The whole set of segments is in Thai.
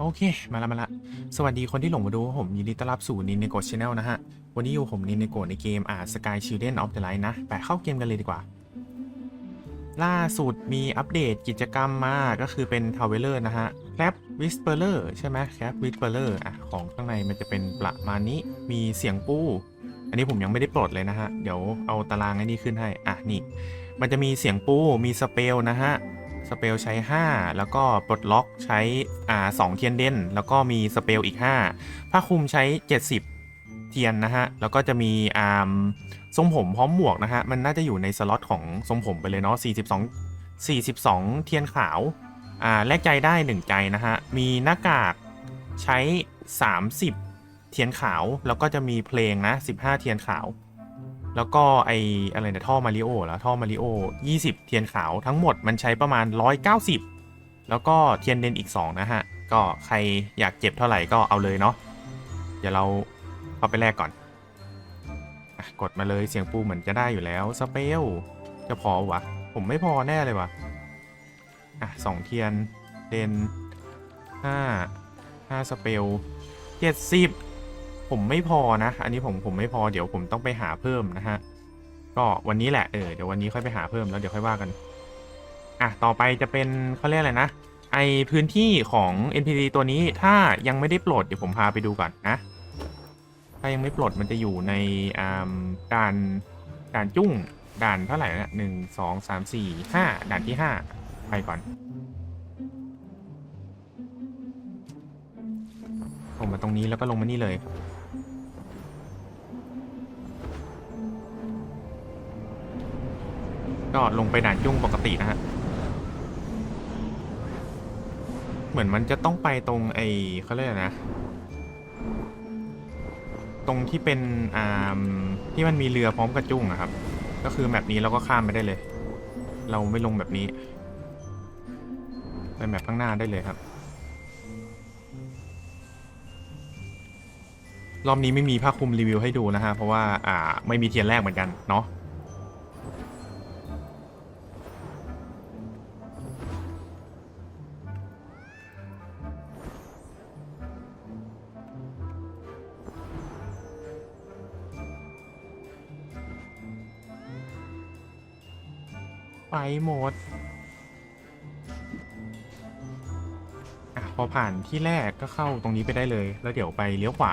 โอเค มาละมาละสวัสดีคนที่หลงมาดูผมยินดีต้อนรับสู่นินเนโกชแนลนะฮะ วันนี้อยู่ผมนินเนโกในเกมอ่าสกายชิลเดนออฟเดอะไลท์นะไปเข้าเกมกันเลยดีกว่า ล่าสุดมีอัปเดตกิจกรรมมาก็คือเป็นทาวเวลเลอร์นะฮะแคปวิสเปอร์เลอร์ใช่ไหมแคปวิสเปอร์เลอร์อะของข้างในมันจะเป็นประมาณนี้มีเสียงปูอันนี้ผมยังไม่ได้ปลดเลยนะฮะ เดี๋ยวเอาตารางไอ้นี่ขึ้นให้ อะนี่ มันจะมีเสียงปูมีสเปลนะฮะ สเปลใช้ 5 แล้วก็ปลดล็อกใช้อ่า2เทียนเด่น แล้วก็มีสเปลอีก 5 ผ้าคลุมใช้ 70 เทียนนะฮะ แล้วก็จะมีอ่าทรงผมพร้อมหมวกนะฮะ มันน่าจะอยู่ในสล็อตของทรงผมไปเลยเนาะ 42 42 เทียนขาว อ่า แลกใจได้ 1 ใจนะฮะ มีหน้ากากใช้ 30 เทียนขาว แล้วก็จะมีเพลงนะ 15 เทียนขาว แล้วก็ไออะไรเนี่ยท่อมาริโอแล้วท่อมาริโอ20 เทียนขาวทั้งหมดมันใช้ประมาณ 190 แล้วก็เทียนเดนอีก 2 นะฮะ ก็ใครอยากเก็บเท่าไหร่ก็เอาเลยเนาะเดี๋ยวเราเข้าไปแลกก่อนอกดมาเลยเสียงปูเหมือนจะได้อยู่แล้วสเปลจะพอวะ ผมไม่พอแน่เลยวะอะสองเทียนเดนห้าห้าสเปลเจ็ดสิบ ผมไม่พอนะ อันนี้ผมผมไม่พอเดี๋ยวผมต้องไปหาเพิ่มนะฮะ ก็วันนี้แหละเออเดี๋ยววันนี้ค่อยไปหาเพิ่มแล้วเดี๋ยวค่อยว่ากัน อะต่อไปจะเป็นเขาเรียกอะไรนะ ไอพื้นที่ของ NPC ตัวนี้ถ้ายังไม่ได้ปลดเดี๋ยวผมพาไปดูก่อนนะ ถ้ายังไม่ปลดมันจะอยู่ในอ่าด่านด่านจุ้งด่านเท่าไหร่นะหนึ่งสองสามสี่ห้าด่านที่ห้าไปก่อนลงมาตรงนี้แล้วก็ลงมานี่เลย ก็ลงไปด่านจุ้งปกตินะฮะ เหมือนมันจะต้องไปตรงไอ้เขาเรียกนะ ตรงที่เป็นอ่าที่มันมีเรือพร้อมกับจุ้งอะครับ ก็คือแบบนี้เราก็ข้ามไปได้เลย เราไม่ลงแบบนี้ไปแบบข้างหน้าได้เลยครับ รอบนี้ไม่มีผ้าคลุมรีวิวให้ดูนะฮะ เพราะว่าอ่าไม่มีเทียนแรกเหมือนกันเนาะ ไปหมด อะ พอผ่านที่แรกก็เข้าตรงนี้ไปได้เลย แล้วเดี๋ยวไปเลี้ยวขวา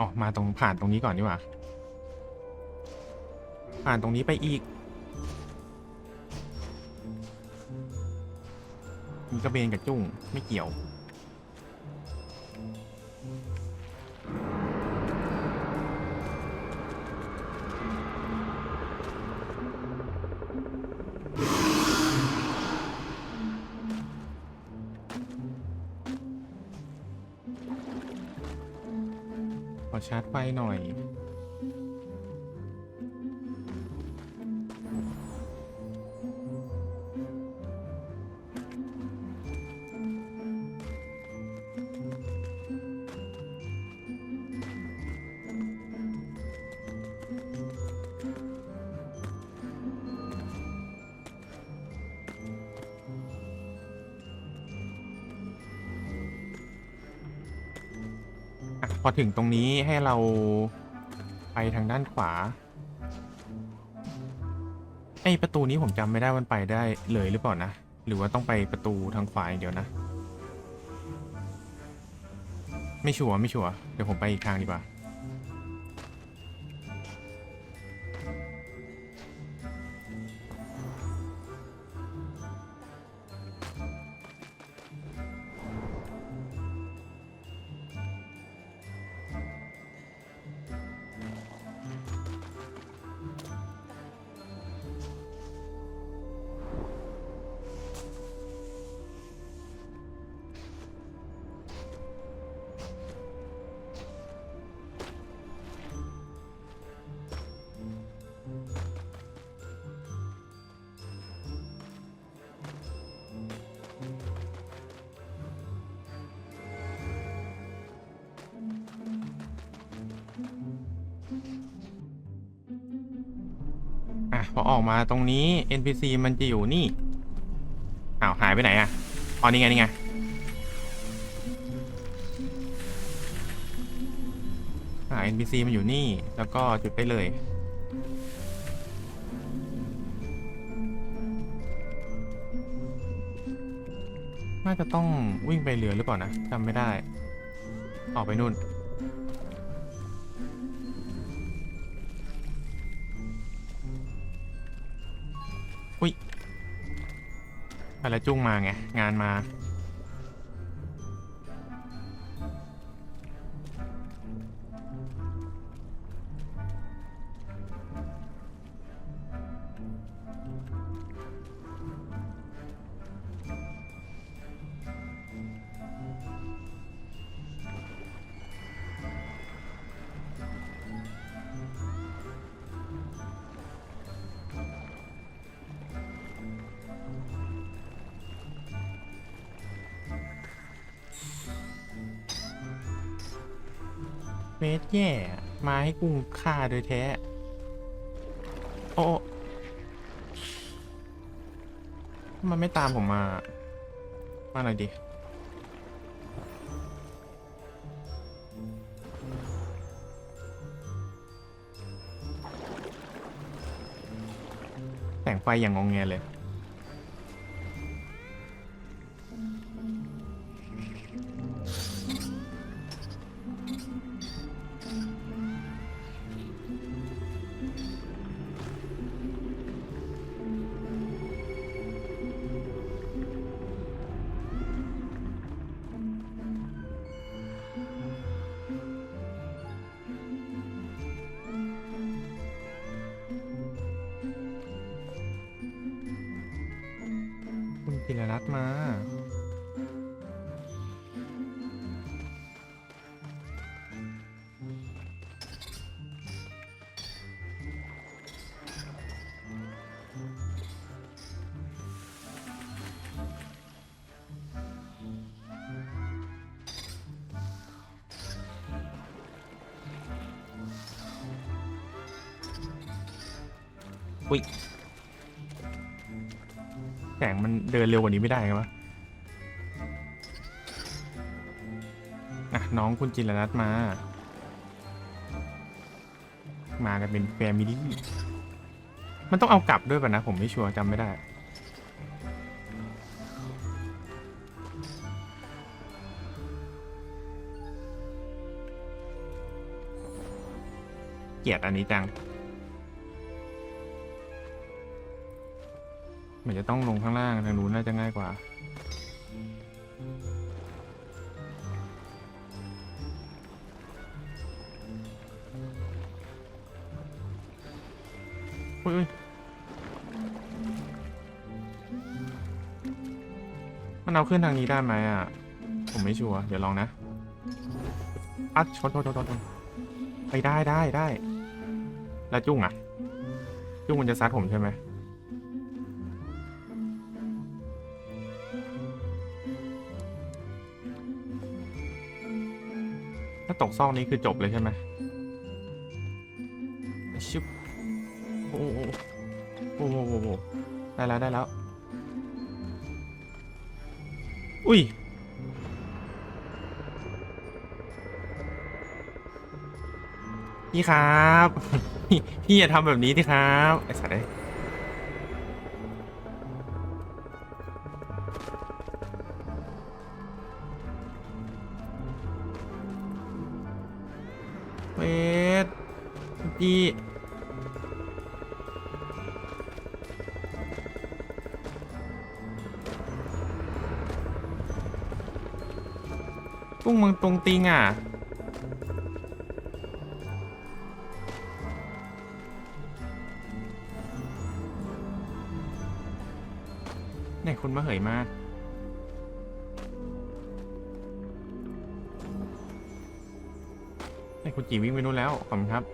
ออกมาตรงผ่านตรงนี้ก่อนดีกว่า ผ่านตรงนี้ไปอีก มีกระเบนกับจุ้งไม่เกี่ยว ขอชาร์จไฟหน่อย พอถึงตรงนี้ให้เราไปทางด้านขวา ไอประตูนี้ผมจำไม่ได้มันไปได้เลยหรือเปล่านะ หรือว่าต้องไปประตูทางขวาอย่างเดียวนะ ไม่ชัวร์ไม่ชัวร์เดี๋ยวผมไปอีกทางดีกว่า พอออกมาตรงนี้ NPC มันจะอยู่นี่ อ้าว หายไปไหนอะอ๋อนี่ไง นี่ไง อ่า NPC มันอยู่นี่ แล้วก็จุดได้เลย น่าจะต้องวิ่งไปเรือหรือเปล่านะจำไม่ได้ ออกไปนู่น อะไรจุ้งมาไง งานมา เฟสแย่ มาให้กุ้งฆ่าโดยแท้ โอ้มันไม่ตามผมมา มาหน่อยดิ แต่งไฟอย่างงองแงเลย คุณจิรรัตมา อุ้ย แสงมันเดินเร็วกว่านี้ไม่ได้ไงวะอะน้องคุณจิรรัตน์มา มากันเป็นแฟมิลี่ มันต้องเอากลับด้วยป่ะนะ ผมไม่ชัวร์จำไม่ได้ เกลียดอันนี้จัง เหมือนจะต้องลงข้างล่างทางนู้นน่าจะง่ายกว่า อุ้ยมันเอาขึ้นทางนี้ได้ไหมอะ ผมไม่ชัวร์เดี๋ยวลองนะอัดชนชนชนชนไปได้ได้ได้ แล้วจุ้งอะ จุ้งมันจะซัดผมใช่ไหม ถ้าตกซอกนี้คือจบเลยใช่ไหมชุบโอ้โหโอ้โหโอ้โหได้แล้วได้แล้ว อุ้ย พี่ครับ พี่พี่อย่าทำแบบนี้ดิครับ ไอ้สัตว์เอ้ จีกุ้งมึงตรงติงอะ เนี่ยคุณมาเหยมากเนี่คุณจีวิ่งไปนู่นแล้ว ขอบคุณครับ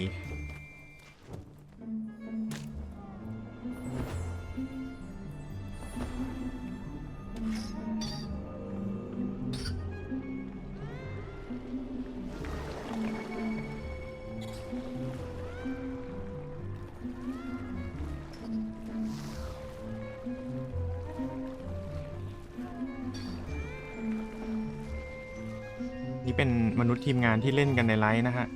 นี่เป็นมนุษย์ทีมงานที่เล่นกันในไลฟ์นะฮะ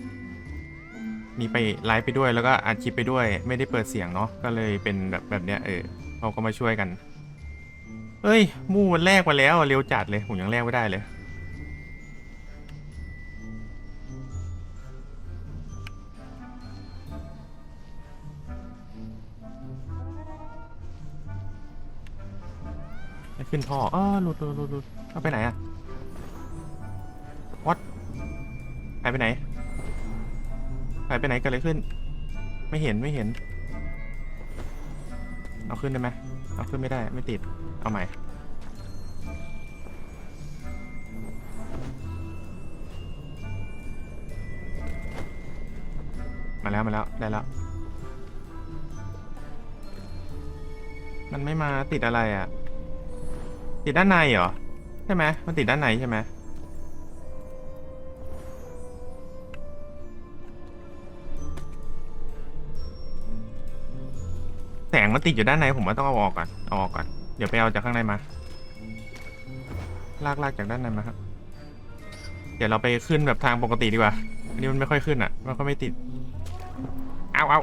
นี่ไปไลฟ์ไปด้วยแล้วก็อัดคลิปไปด้วย ไม่ได้เปิดเสียงเนาะก็เลยเป็นแบบแบบเนี้ยเออเขาก็มาช่วยกันเฮ้ยมู่มันแลกมาแล้วเร็วจัดเลยผมยังแลกไม่ได้เลยไม่ขึ้นท่อเออหลุดหลุดหลุดเอาไปไหนอะวัดหายไปไหน หายไปไหนกันอะไรขึ้น ไม่เห็นไม่เห็น เอาขึ้นได้ไหมเอาขึ้นไม่ได้ไม่ติด เอาใหม่ มาแล้วมาแล้วได้แล้ว มันไม่มาติดอะไรอะ ติดด้านในเหรอ ใช่ไหมมันติดด้านในใช่ไหม มันติดอยู่ด้านในผมว่าต้องเอาออกก่อนเอาออกก่อนเดี๋ยวไปเอาจากข้างในมา ลากลากจากด้านในมาครับ เดี๋ยวเราไปขึ้นแบบทางปกติดีกว่า อันนี้มันไม่ค่อยขึ้นอะ มันก็ไม่ติด เอาเอา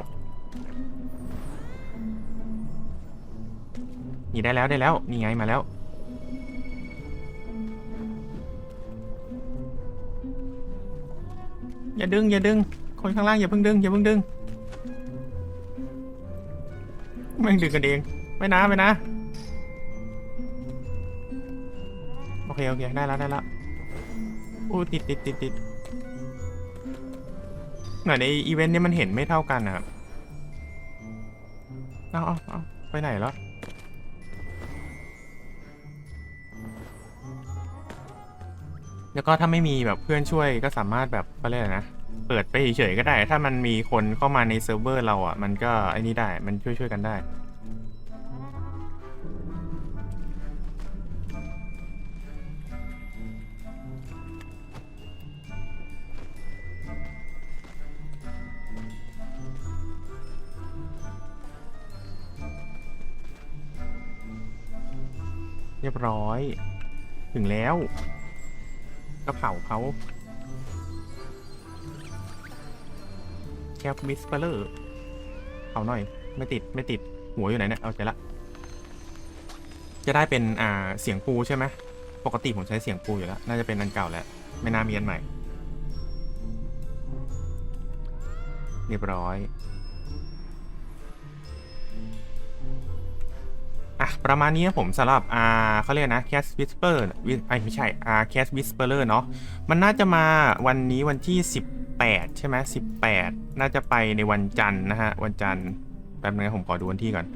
นี่ได้แล้วได้แล้ว นี่ไงมาแล้ว อย่าดึงอย่าดึง คนข้างล่างอย่าเพิ่งดึงอย่าเพิ่งดึง แม่งดึงกันเองไม่นะไม่นะ โอเค โอเค ได้แล้วได้แล้วอู้ติดติดติดติดหน่อยในอีเวนต์เนี้มันเห็นไม่เท่ากันนะครับเอาเอาเอาไปไหนแล้วแล้วก็ถ้าไม่มีแบบเพื่อนช่วยก็สามารถแบบเขาเรียกอะไรนะ เปิดไปเฉยๆก็ได้ ถ้ามันมีคนเข้ามาในเซิร์ฟเวอร์เราอะ มันก็ไอ้นี่ได้ มันช่วยๆกันได้เรียบร้อย ถึงแล้วก็เผาเขา แคปมิสเปอร์เผาหน่อย ไม่ติดไม่ติดหัวอยู่ไหนเนี่ย เอาใจละ จะได้เป็นอ่าเสียงปูใช่ไหมปกติผมใช้เสียงปูอยู่แล้ว น่าจะเป็นอันเก่าแล้ว ไม่น่ามีอันใหม่ เรียบร้อยอะประมาณนี้ผมสำหรับอ่าเขาเรียกนะ Cast Whisper ไอไม่ใช่อ่า Cast Whisperer เนาะมันน่าจะมาวันนี้วันที่ 18 ใช่ไหม18 น่าจะไปในวันจันทร์นะฮะ วันจันทร์แป๊บนึงผมขอดูวันที่ก่อน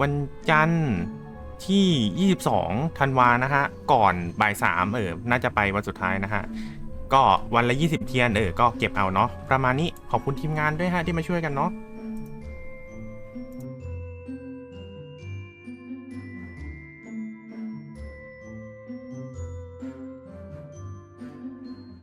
วันจันทร์ที่ 22 ธันวานะฮะ ก่อนบ่าย3เออ น่าจะไปวันสุดท้ายนะฮะ ก็วันละ 20 เทียนเออ ก็เก็บเอาเนาะ ประมาณนี้ ขอบคุณทีมงานด้วยฮะที่มาช่วยกันเนาะ